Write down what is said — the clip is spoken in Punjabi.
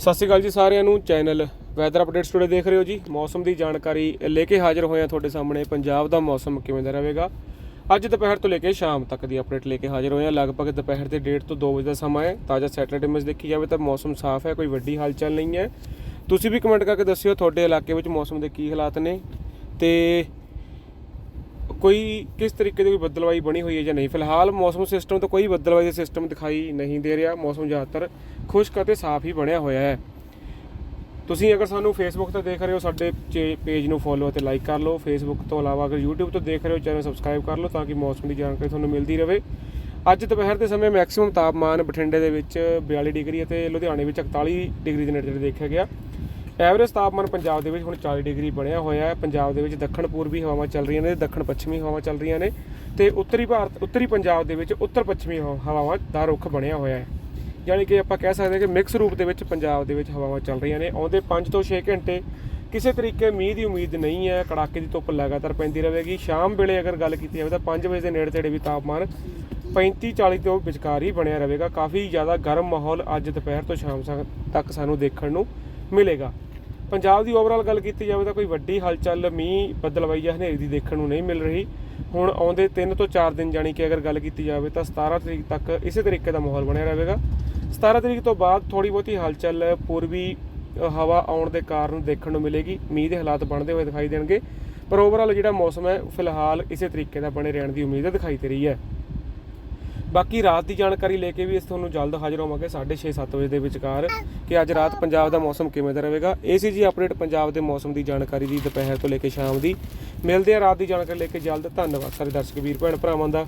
ਸਤਿ ਸ਼੍ਰੀ ਅਕਾਲ ਜੀ ਸਾਰਿਆਂ ਨੂੰ। ਚੈਨਲ ਵੈਦਰ ਅਪਡੇਟ ਸਟੂਡੀਓ ਦੇਖ ਰਹੇ ਹੋ ਜੀ। ਮੌਸਮ ਦੀ ਜਾਣਕਾਰੀ ਲੈ ਕੇ ਹਾਜ਼ਰ ਹੋਏ ਹਾਂ ਤੁਹਾਡੇ ਸਾਹਮਣੇ। ਪੰਜਾਬ ਦਾ ਮੌਸਮ ਕਿਵੇਂ ਦਾ ਰਹੇਗਾ? ਅੱਜ ਦੁਪਹਿਰ ਤੋਂ ਲੈ ਕੇ ਸ਼ਾਮ ਤੱਕ ਦੀ ਅਪਡੇਟ ਲੈ ਕੇ ਹਾਜ਼ਰ ਹੋਏ ਹਾਂ। ਲਗਭਗ ਦੁਪਹਿਰ ਦੇ 1:30 ਤੋਂ 2 ਵਜੇ ਦਾ ਸਮਾਂ ਹੈ। ਤਾਜ਼ਾ ਸੈਟਲਾਈਟ ਇਮੇਜ ਦੇਖੀ ਜਾਵੇ ਤਾਂ ਮੌਸਮ ਸਾਫ਼ ਹੈ, ਕੋਈ ਵੱਡੀ ਹਲਚਲ ਨਹੀਂ ਹੈ। ਤੁਸੀਂ ਵੀ ਕਮੈਂਟ ਕਰਕੇ ਦੱਸਿਓ ਤੁਹਾਡੇ ਇਲਾਕੇ ਵਿੱਚ ਮੌਸਮ ਦੇ ਕੀ ਹਾਲਾਤ ਨੇ ਤੇ ਕੋਈ ਕਿਸ ਤਰੀਕੇ ਦੀ ਕੋਈ ਬੱਦਲਵਾਈ ਬਣੀ ਹੋਈ ਹੈ ਜਾਂ ਨਹੀਂ? ਫਿਲਹਾਲ ਮੌਸਮ ਸਿਸਟਮ ਤੋਂ ਕੋਈ ਬੱਦਲਵਾਈ ਦਾ ਸਿਸਟਮ ਦਿਖਾਈ ਨਹੀਂ ਦੇ ਰਿਹਾ। ਮੌਸਮ ਜ਼ਿਆਦਾਤਰ ਖੁਸ਼ਕ ਅਤੇ ਸਾਫ਼ ਹੀ ਬਣਿਆ ਹੋਇਆ ਹੈ। ਤੁਸੀਂ ਅਗਰ ਸਾਨੂੰ ਫੇਸਬੁੱਕ ਤੇ ਦੇਖ ਰਹੇ ਹੋ, ਸਾਡੇ ਪੇਜ ਨੂੰ ਫੋਲੋ ਅਤੇ ਲਾਈਕ ਕਰ ਲਓ। ਫੇਸਬੁੱਕ ਤੋਂ ਇਲਾਵਾ ਅਗਰ YouTube ਤੋਂ ਦੇਖ ਰਹੇ ਹੋ, ਚੈਨਲ ਸਬਸਕ੍ਰਾਈਬ ਕਰ ਲਓ ਤਾਂ ਕਿ ਮੌਸਮ ਦੀ ਜਾਣਕਾਰੀ ਤੁਹਾਨੂੰ ਮਿਲਦੀ ਰਹੇ। ਅੱਜ ਦੁਪਹਿਰ ਦੇ ਸਮੇਂ ਮੈਕਸਿਮਮ ਤਾਪਮਾਨ ਬਠਿੰਡੇ ਦੇ ਵਿੱਚ 42 ਡਿਗਰੀ ਅਤੇ ਲੁਧਿਆਣੇ ਵਿੱਚ 41 ਡਿਗਰੀ ਦੇ ਨੇੜੇ ਦੇਖਿਆ ਗਿਆ। ਐਵਰੇਜ ਤਾਪਮਾਨ ਪੰਜਾਬ ਦੇ ਵਿੱਚ ਹੁਣ 40 ਡਿਗਰੀ ਬਣਿਆ ਹੋਇਆ ਹੈ। ਪੰਜਾਬ ਦੇ ਵਿੱਚ ਦੱਖਣ ਪੂਰਬੀ ਹਵਾਵਾਂ ਚੱਲ ਰਹੀਆਂ ਨੇ, ਦੱਖਣ ਪੱਛਮੀ ਹਵਾਵਾਂ ਚੱਲ ਰਹੀਆਂ ਨੇ ਤੇ ਉੱਤਰੀ ਭਾਰਤ, ਉੱਤਰੀ ਪੰਜਾਬ ਦੇ ਵਿੱਚ ਉੱਤਰ ਪੱਛਮੀ ਹਵਾਵਾਂ ਦਾ ਰੁੱਖ ਬਣਿਆ ਹੋਇਆ ਹੈ। ਯਾਨੀ ਕਿ ਆਪਾਂ ਕਹਿ ਸਕਦੇ ਹਾਂ ਕਿ ਮਿਕਸ ਰੂਪ ਦੇ ਵਿੱਚ ਪੰਜਾਬ ਦੇ ਵਿੱਚ ਹਵਾਵਾਂ ਚੱਲ ਰਹੀਆਂ ਨੇ। ਆਉਂਦੇ 5 ਤੋਂ 6 ਘੰਟੇ ਕਿਸੇ ਤਰੀਕੇ ਮੀਂਹ ਦੀ ਉਮੀਦ ਨਹੀਂ ਹੈ, ਕੜਾਕੇ ਦੀ ਧੁੱਪ ਲਗਾਤਾਰ ਪੈਂਦੀ ਰਹੇਗੀ। ਸ਼ਾਮ ਵੇਲੇ ਅਗਰ ਗੱਲ ਕੀਤੀ ਜਾਵੇ ਤਾਂ 5 ਵਜੇ ਦੇ ਨੇੜੇ ਤੇੜੇ ਵੀ ਤਾਪਮਾਨ 35 40 ਤੋਂ ਵਿਚਕਾਰ ਹੀ ਬਣਿਆ ਰਹੇਗਾ। ਕਾਫੀ ਜ਼ਿਆਦਾ ਗਰਮ ਮਾਹੌਲ ਅੱਜ ਦੁਪਹਿਰ ਤੋਂ ਸ਼ਾਮ ਤੱਕ ਸਾਨੂੰ ਦੇਖਣ ਨੂੰ ਮਿਲੇਗਾ। ਪੰਜਾਬ ਦੀ ਓਵਰਆਲ ਗੱਲ ਕੀਤੀ ਜਾਵੇ ਤਾਂ ਕੋਈ ਵੱਡੀ ਹਲਚਲ, ਮੀਂਹ ਬਦਲਵਾਈ ਜਾਂ ਹਨੇਰੀ ਦੀ ਦੇਖਣ ਨੂੰ ਨਹੀਂ ਮਿਲ ਰਹੀ। ਹੁਣ ਆਉਂਦੇ 3 ਤੋਂ 4 ਦਿਨ ਜਾਣੀ ਕਿ ਅਗਰ ਗੱਲ ਕੀਤੀ ਜਾਵੇ ਤਾਂ 17 ਤਰੀਕ ਤੱਕ ਇਸੇ ਤਰੀਕੇ ਦਾ ਮਾਹੌਲ ਬਣਿਆ ਰਹੇਗਾ। 17 ਤਰੀਕ ਤੋਂ ਬਾਅਦ ਥੋੜੀ ਬਹੁਤੀ ਹਲਚਲ ਪੂਰਬੀ ਹਵਾ ਆਉਣ ਦੇ ਕਾਰਨ ਦੇਖਣ ਨੂੰ ਮਿਲੇਗੀ। ਮੀਂਹ ਦੇ ਹਾਲਾਤ ਬਣਦੇ ਹੋਏ ਦਿਖਾਈ ਦੇਣਗੇ। ਪਰ ਓਵਰਆਲ ਜਿਹੜਾ ਮੌਸਮ ਹੈ ਫਿਲਹਾਲ ਇਸੇ ਤਰੀਕੇ ਦਾ ਬਣੇ ਰਹਿਣ ਦੀ ਉਮੀਦ ਦਿਖਾਈ ਦੇ ਰਹੀ ਹੈ। ਬਾਕੀ ਰਾਤ ਦੀ ਜਾਣਕਾਰੀ ਲੈ ਕੇ ਵੀ ਇਸ ਤੁਹਾਨੂੰ ਜਲਦ ਹਾਜ਼ਰ ਹੋਵਾਂਗੇ 6:30 7 ਵਜੇ ਦੇ ਵਿਚਕਾਰ ਕਿ ਅੱਜ ਰਾਤ ਪੰਜਾਬ ਦਾ ਮੌਸਮ ਕਿਵੇਂ ਦਾ ਰਹੇਗਾ। ਇਹ ਸੀ ਜੀ ਅਪਡੇਟ ਪੰਜਾਬ ਦੇ ਮੌਸਮ ਦੀ ਜਾਣਕਾਰੀ ਦੀ ਦੁਪਹਿਰ ਤੋਂ ਲੈ ਕੇ ਸ਼ਾਮ ਦੀ। ਮਿਲਦੇ ਆ ਰਾਤ ਦੀ ਜਾਣਕਾਰੀ ਲੈ ਕੇ ਜਲਦ। ਧੰਨਵਾਦ। ਸਾਰੇ ਦਰਸ਼ਕ, ਵੀਰ ਭੈਣ ਭਰਾਵਾਂ ਦਾ